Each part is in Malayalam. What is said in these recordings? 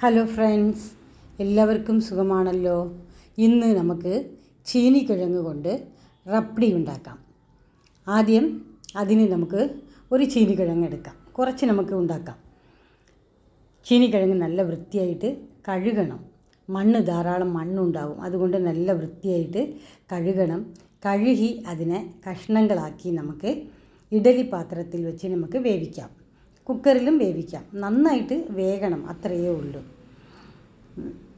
ഹലോ ഫ്രണ്ട്സ് എല്ലാവർക്കും സുഖമാണല്ലോ? ഇന്ന് നമുക്ക് ചീനിക്കിഴങ്ങ് കൊണ്ട് റപ്പടി ഉണ്ടാക്കാം. ആദ്യം അതിന് നമുക്ക് ഒരു ചീനിക്കിഴങ്ങ് എടുക്കാം. കുറച്ച് നമുക്ക് ഉണ്ടാക്കാം. ചീനിക്കിഴങ്ങ് നല്ല വൃത്തിയായിട്ട് കഴുകണം. മണ്ണ് ധാരാളം മണ്ണുണ്ടാവും അതുകൊണ്ട് നല്ല വൃത്തിയായിട്ട് കഴുകണം. കഴുകി അതിനെ കഷ്ണങ്ങളാക്കി നമുക്ക് ഇഡലി പാത്രത്തിൽ വെച്ച് നമുക്ക് വേവിക്കാം. കുക്കറിലും വേവിക്കാം. നന്നായിട്ട് വേകണം അത്രയേ ഉള്ളൂ.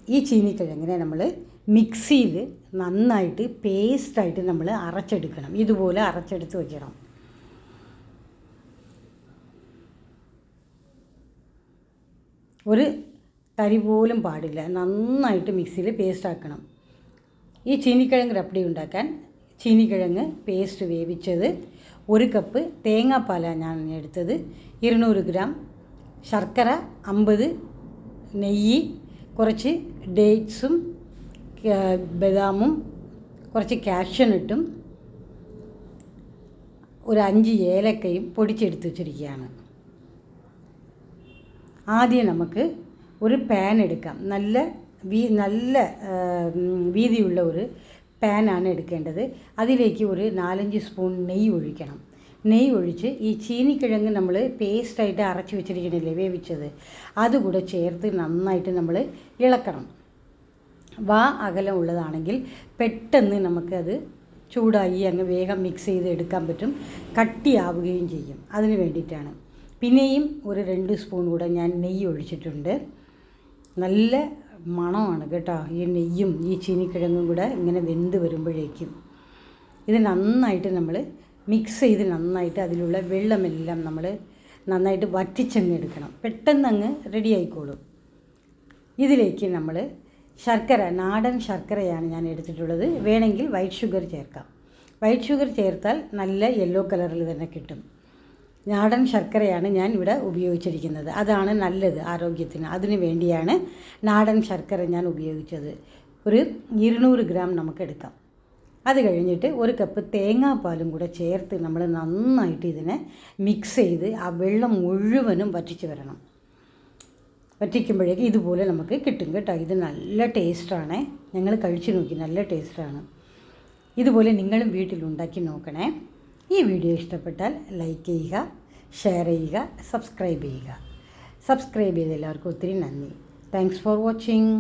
ഈ ചീനിക്കിഴങ്ങിനെ നമ്മൾ മിക്സിയിൽ നന്നായിട്ട് പേസ്റ്റായിട്ട് നമ്മൾ അരച്ചെടുക്കണം. ഇതുപോലെ അരച്ചെടുത്ത് വയ്ക്കണം ഒരു തരി പോലും പാടില്ല. നന്നായിട്ട് മിക്സിയിൽ പേസ്റ്റാക്കണം ഈ ചീനിക്കിഴങ്ങ് റപ്പടി ഉണ്ടാക്കാൻ ചീനിക്കിഴങ്ങ് പേസ്റ്റ് വേവിച്ചത് ഒരു കപ്പ് തേങ്ങാപ്പാലാണ് ഞാൻ എടുത്തത്. ഇരുന്നൂറ് ഗ്രാം ശർക്കര അമ്പത് നെയ്യ് കുറച്ച് ഡേറ്റ്സും ബദാമും കുറച്ച് കാഷ്യനട്ടും ഒരു അഞ്ച് ഏലക്കയും പൊടിച്ചെടുത്ത് വെച്ചിരിക്കുകയാണ്. ആദ്യം നമുക്ക് ഒരു പാൻ എടുക്കാം. നല്ല വീ നല്ല വീതിയുള്ള ഒരു പാനാണ് എടുക്കേണ്ടത്. അതിലേക്ക് ഒരു നാലഞ്ച് സ്പൂൺ നെയ്യ് ഒഴിക്കണം. നെയ്യ് ഒഴിച്ച് ഈ ചീനിക്കിഴങ്ങ് നമ്മൾ പേസ്റ്റായിട്ട് അരച്ച് വെച്ചിരിക്കണില്ലേ വേവിച്ചത്. അതുകൂടെ ചേർത്ത് നന്നായിട്ട് നമ്മൾ ഇളക്കണം. വാ അകലം ഉള്ളതാണെങ്കിൽ പെട്ടെന്ന് നമുക്കത് ചൂടായി അങ്ങ് വേഗം മിക്സ് ചെയ്ത് എടുക്കാൻ പറ്റും. കട്ടിയാവുകയും ചെയ്യും. അതിന് വേണ്ടിയിട്ടാണ്. പിന്നെയും ഒരു രണ്ട് സ്പൂൺ കൂടെ ഞാൻ നെയ്യ് ഒഴിച്ചിട്ടുണ്ട്. നല്ല മണമാണ് കേട്ടോ. ഈ നെയ്യും ഈ ചീനിക്കിഴങ്ങും കൂടെ ഇങ്ങനെ വെന്ത് വരുമ്പോഴേക്കും. ഇത് നന്നായിട്ട് നമ്മൾ മിക്സ് ചെയ്ത് നന്നായിട്ട് അതിലുള്ള വെള്ളമെല്ലാം നമ്മൾ നന്നായിട്ട് വറ്റിച്ചങ്ങ് എടുക്കണം. പെട്ടെന്ന് അങ്ങ് റെഡി ആയിക്കോളും. ഇതിലേക്ക് നമ്മൾ ശർക്കര നാടൻ ശർക്കരയാണ് ഞാൻ എടുത്തിട്ടുള്ളത്. വേണമെങ്കിൽ വൈറ്റ് ഷുഗർ ചേർക്കാം. വൈറ്റ് ഷുഗർ ചേർത്താൽ നല്ല യെല്ലോ കളറിൽ തന്നെ കിട്ടും. നാടൻ ശർക്കരയാണ് ഞാൻ ഇവിടെ ഉപയോഗിച്ചിരിക്കുന്നത്. അതാണ് നല്ലത് ആരോഗ്യത്തിന്. അതിനു വേണ്ടിയാണ് നാടൻ ശർക്കര ഞാൻ ഉപയോഗിച്ചത്. ഒരു ഇരുന്നൂറ് ഗ്രാം നമുക്കെടുക്കാം. അത് കഴിഞ്ഞിട്ട് ഒരു കപ്പ് തേങ്ങാപ്പാലും കൂടെ ചേർത്ത് നമ്മൾ നന്നായിട്ട് ഇതിനെ മിക്സ് ചെയ്ത് ആ വെള്ളം മുഴുവനും വറ്റിച്ച് വരണം. വറ്റിക്കുമ്പോഴേക്ക് ഇതുപോലെ നമുക്ക് കിട്ടും കേട്ടോ. ഇത് നല്ല ടേസ്റ്റാണ് ഞങ്ങൾ കഴിച്ചു നോക്കി നല്ല ടേസ്റ്റാണ് ഇതുപോലെ നിങ്ങളും വീട്ടിലുണ്ടാക്കി നോക്കണേ. ഈ വീഡിയോ ഇഷ്ടപ്പെട്ടാൽ ലൈക്ക് ചെയ്യുക ഷെയർ ചെയ്യുക സബ്സ്ക്രൈബ് ചെയ്യുക. സബ്സ്ക്രൈബ് ചെയ്ത എല്ലാവർക്കും ഒത്തിരി നന്ദി. Thanks for watching